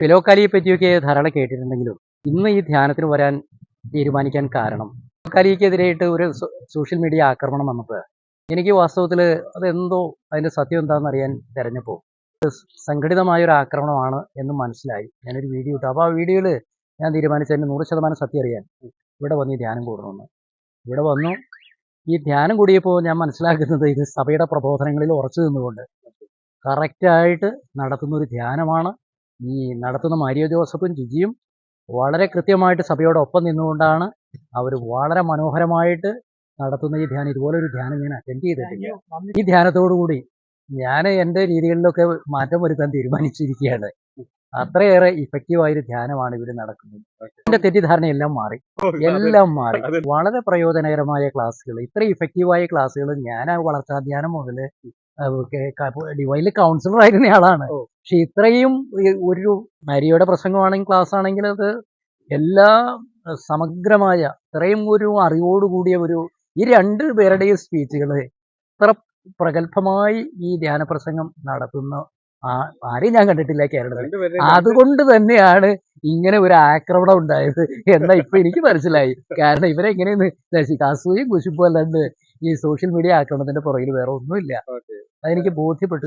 ഫിലോക്കാലിയെ പറ്റിയൊക്കെ ധാരാളം കേട്ടിട്ടുണ്ടെങ്കിലും ഇന്ന് ഈ ധ്യാനത്തിന് വരാൻ തീരുമാനിക്കാൻ കാരണം. ഫിലോക്കാലിക്കെതിരായിട്ട് ഒരു സോഷ്യൽ മീഡിയ ആക്രമണം വന്നത് എനിക്ക് വാസ്തവത്തിൽ അതെന്തോ അതിന്റെ സത്യം എന്താണെന്ന് അറിയാൻ തിരഞ്ഞപ്പോൾ സംഘടിതമായ ഒരു ആക്രമണമാണ് എന്ന് മനസ്സിലായി. ഞാനൊരു വീഡിയോ ഇട്ടു. അപ്പോൾ ആ വീഡിയോയിൽ ഞാൻ തീരുമാനിച്ചു തീരുമാനിച്ചതിന് നൂറ് ശതമാനം സത്യം അറിയാൻ ഇവിടെ വന്ന് ഈ ധ്യാനം കൂടണമെന്ന്. ഇവിടെ വന്നു. ഈ ധ്യാനം കൂടിയപ്പോൾ ഞാൻ മനസ്സിലാക്കുന്നത് ഇത് സഭയുടെ പ്രബോധനങ്ങളിൽ ഉറച്ചു നിന്നുകൊണ്ട് കറക്റ്റായിട്ട് നടത്തുന്ന ഒരു ധ്യാനമാണ്. ഈ നടത്തുന്ന മാരിയോ ജോസഫും ജിജിയും വളരെ കൃത്യമായിട്ട് സഭയോടൊപ്പം നിന്നുകൊണ്ടാണ് അവർ വളരെ മനോഹരമായിട്ട് നടത്തുന്ന ഈ ധ്യാനം. ഇതുപോലൊരു ധ്യാനം ഞാൻ അറ്റൻഡ് ചെയ്തിട്ടില്ല. ഈ ധ്യാനത്തോടു കൂടി ഞാൻ എന്റെ രീതികളിലൊക്കെ മാറ്റം വരുത്താൻ തീരുമാനിച്ചിരിക്കുകയാണ്. അത്രയേറെ ഇഫക്റ്റീവായ ഒരു ധ്യാനമാണ് ഇവർ നടക്കുന്നത്. എന്റെ തെറ്റിദ്ധാരണയെല്ലാം മാറി. എല്ലാം മാറി. വളരെ പ്രയോജനകരമായ ക്ലാസ്സുകൾ. ഇത്ര ഇഫക്റ്റീവായ ക്ലാസ്സുകൾ ഞാൻ വളർച്ചാധ്യാനം വളർച്ചാ ധ്യാനം മുതൽ ഡിവൈനിൽ കൗൺസിലർ ആയിരുന്ന ആളാണ്. പക്ഷെ ഇത്രയും ഒരു മരിയുടെ പ്രസംഗമാണെങ്കിൽ ക്ലാസ് ആണെങ്കിൽ അത് എല്ലാ സമഗ്രമായ ഇത്രയും ഒരു അറിവോടുകൂടിയ ഒരു ഈ രണ്ട് പേരുടെയും സ്പീച്ചുകൾ ഇത്ര പ്രഗത്ഭമായി ഈ ധ്യാന പ്രസംഗം നടത്തുന്ന ആ- ആരെയും ഞാൻ കണ്ടിട്ടില്ല കേരളത്തിൽ. അതുകൊണ്ട് തന്നെയാണ് ഇങ്ങനെ ഒരു ആക്രമണം ഉണ്ടായത് എന്നാ ഇപ്പൊ എനിക്ക് മനസ്സിലായി. കാരണം ഇവരെ എങ്ങനെയെന്ന് അസൂയും കുശുമ്പും അല്ലാണ്ട് ഈ സോഷ്യൽ മീഡിയ ആക്രമണത്തിന്റെ പുറകിൽ വേറെ ഒന്നുമില്ല. അതെനിക്ക് ബോധ്യപ്പെട്ടു.